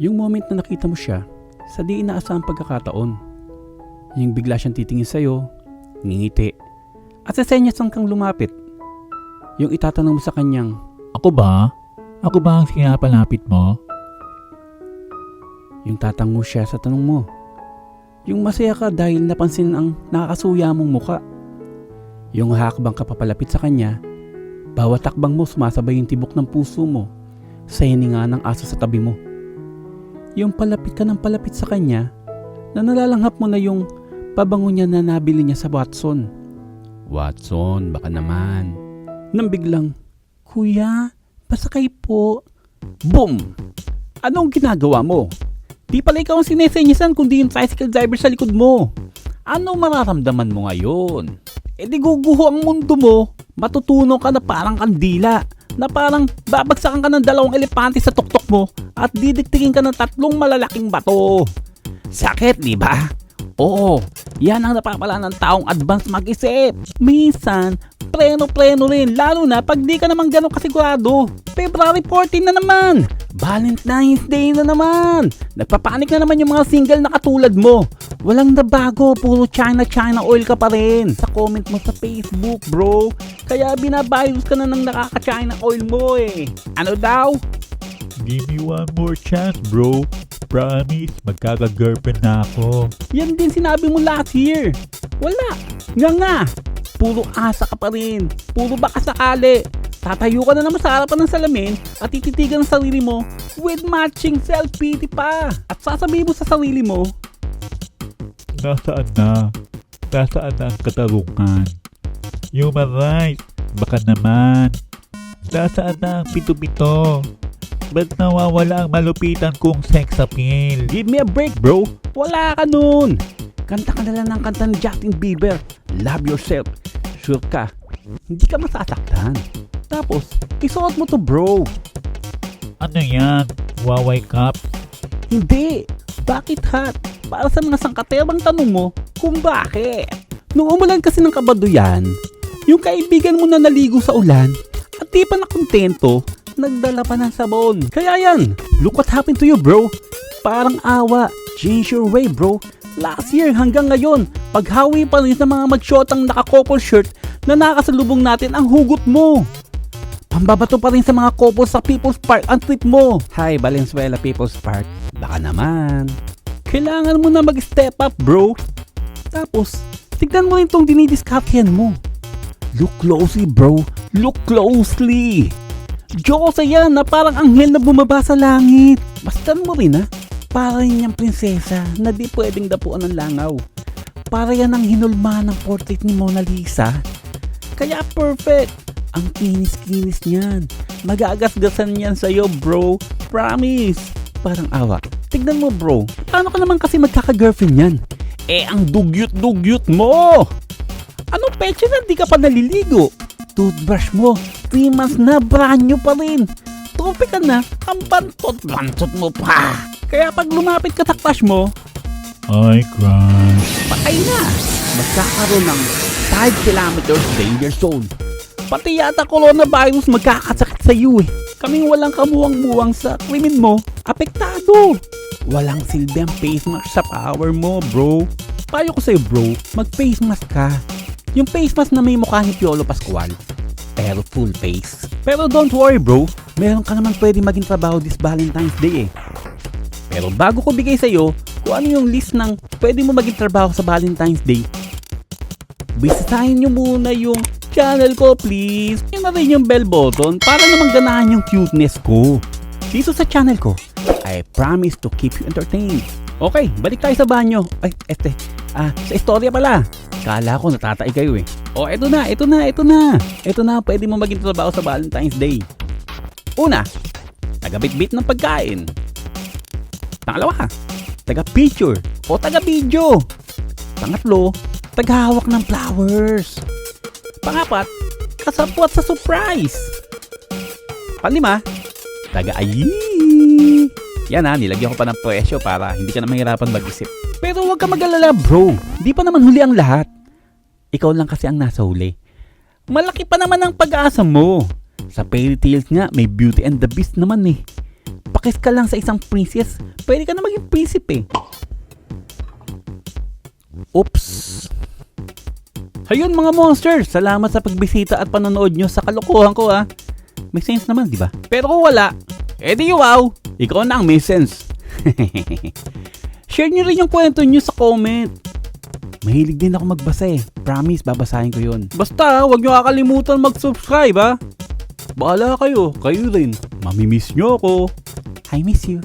Yung moment na nakita mo siya sa di inaasahang pagkakataon. Yung bigla siyang titingin sa'yo, ngingiti. At sa senyas kang lumapit. Yung itatanong mo sa kanyang, Ako ba? Ako ba ang sinapalapit mo? yung tatango siya sa tanong mo. Yung masaya ka dahil napansin ang nakakasuya mong muka. Yung hakbang ka papalapit sa kanya, bawat takbang mo sumasabay yung tibok ng puso mo sa hininga ng aso sa tabi mo. Yung palapit ka ng palapit sa kanya, na nalalanghap mo na yung pabango niya na nabili niya sa Watson. Watson, baka naman. Nang biglang, Kuya, pasakay po. Boom! Anong ginagawa mo? Di pala ikaw ang sinesenyasan kundi yung tricycle driver sa likod mo. Ano mararamdaman mo ngayon? E di guguho ang mundo mo. Matutuno ka na parang kandila. Na parang babagsakan ka ng dalawang elepante sa tuktok mo at didiktikin ka ng tatlong malalaking bato. Sakit, di ba? Oo, yan ang napapala ng taong advance mag-isip. Minsan, preno-preno rin, lalo na pag di ka naman ganun kasigurado. February 14 na naman! Valentine's Day na naman! Nagpapanik na naman yung mga single na katulad mo. Walang nabago, puro China-China oil ka pa rin sa comment mo sa Facebook, bro. Kaya binabayos ka na ng nakaka-China oil mo eh. Ano daw? Give me one more chance, bro. Promise, magkaka-girlfriend na ako. Yan din sinabi mo last year. Wala. Nga nga. Puro asa ka pa rin. Puro baka sakali. Tatayo ka na naman sa harapan ng salamin at tititigan ang sarili mo with matching self-pity pa. At sasabihin mo sa sarili mo, Nasaan na? Nasaan na ang katarungan? Human rights, baka naman. Nasaan na ang pito-pito? Ba't nawawala ang malupitan kong sex appeal? Give me a break bro. Wala ka nun. Kanta ka na lang ng kanta ni Justin Bieber. Love yourself. Sure ka. Hindi ka masasaktan. Tapos, isuot mo to bro. Ano yan? Huawei cup? Hindi. Bakit hot? Para sa mga sangkatebang tanong mo kung bakit. Nung umulan kasi ng kabaduyan, yung kaibigan mo na naligo sa ulan at di pa nakontento, nagdala pa ng sabon. Kaya yan, look what happened to you bro. Parang awa, change your way bro. Last year hanggang ngayon, paghawi pa rin sa mga magshotang naka-couple shirt na nakasalubong natin ang hugot mo. Pambabato pa rin sa mga couple sa People's Park ang trip mo. Hi, Valenzuela People's Park. Baka naman. Kailangan mo na mag-step up, bro. Tapos, tignan mo rin itong dinidiscountyan mo. Look closely, bro. Look closely. Diyosa yan na parang anghel na bumaba sa langit. Bastan mo rin ha. Para rin yung prinsesa na di pwedeng dapuan ng langaw. Para yan ang hinulma ng portrait ni Mona Lisa. Kaya perfect. Ang kinis-kinis niyan. Magagasgasan yan sa'yo, bro. Promise. Parang awa. Tignan mo, bro. Paano ka naman kasi magkaka-girlfriend yan? Eh, ang dugyot-dugyot mo! Anong peche na di ka pa naliligo? Toothbrush mo, 3 months na, brand new pa rin. Trope ka na, ang bantot-bantot mo pa. Kaya pag lumapit ka sa crush mo, Ay, crush. patay na. Magkakaroon ng 5 kilometers danger zone. Pati yata coronavirus magkakasakit sa iyo eh. Kaming walang kamuwang-muwang sa krimen mo, apektado. Walang silbi ang face mask sa power mo, bro. Payo ko sa'yo, bro, mag-face mask ka. Yung face mask na may mukha ni Piolo Pascual. Pero full face. Pero don't worry, bro. Meron ka naman pwede maging trabaho this Valentine's Day eh. Pero bago ko bigay sa'yo kung ano yung list ng pwede mo maging trabaho sa Valentine's Day, bisitahin nyo muna yung channel ko please. Yung na rin yung bell button para naman ganahan yung cuteness ko. Dito sa channel ko, I promise to keep you entertained. Okay, balik tayo sa banyo. Ay, este, ah, sa istorya pala. Kala ko natatay kayo eh. Oh, eto na, eto na, eto na. Eto na, pwede mo maging trabaho sa Valentine's Day. Una, tagabitbit ng pagkain. Pangalawa, taga-picture o taga-video. Pangatlo, taghahawak ng flowers. Pangapat, kasapwat sa surprise. Panlima, taga-ayi. Yan ha, nilagyan ko pa ng presyo para hindi ka na mahirapan mag-isip. Pero huwag ka mag-alala bro, di pa naman huli ang lahat. Ikaw lang kasi ang nasa huli. Malaki pa naman ang pag-asa mo. Sa fairy tales nga, may beauty and the beast naman eh. magpakis ka lang sa isang princess, pwede ka na maging prinsipe. Oops. Ayun mga monsters, salamat sa pagbisita at panonood nyo sa kalokohan ko ha. May sense naman, di ba? Pero kung wala, edi wow, ikaw na ang may sense. Share nyo rin yung kwento nyo sa comment. Mahilig din ako magbasa eh. Promise, babasahin ko yun. Basta, huwag nyo kakalimutan mag-subscribe ha. Bahala kayo, kayo rin. Mamimiss nyo ako. I miss you.